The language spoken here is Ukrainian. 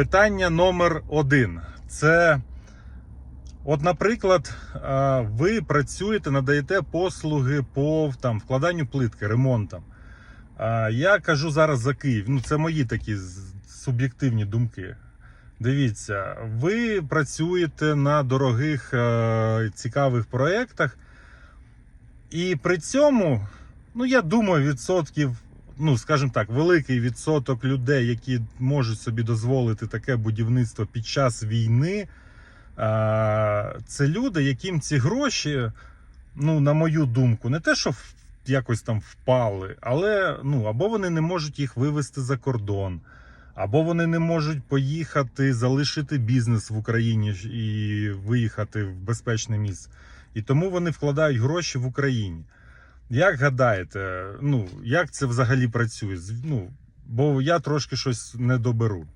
Питання номер один. Це, от, наприклад, ви працюєте, надаєте послуги по там, вкладанню плитки, ремонтам. Я кажу зараз за Київ. Ну, це мої такі суб'єктивні думки. Дивіться, ви працюєте на дорогих е, цікавих проєктах, і при цьому, ну я думаю, відсотків, ну скажімо так, великий відсоток людей, які можуть собі дозволити таке будівництво під час війни, це люди, яким ці гроші, ну, на мою думку, не те, що якось там впали, але ну, або вони не можуть їх вивезти за кордон. Або вони не можуть поїхати, залишити бізнес в Україні і виїхати в безпечне місце. І тому вони вкладають гроші в Україні. Як гадаєте, ну як це взагалі працює? Ну, бо я трошки щось не доберу.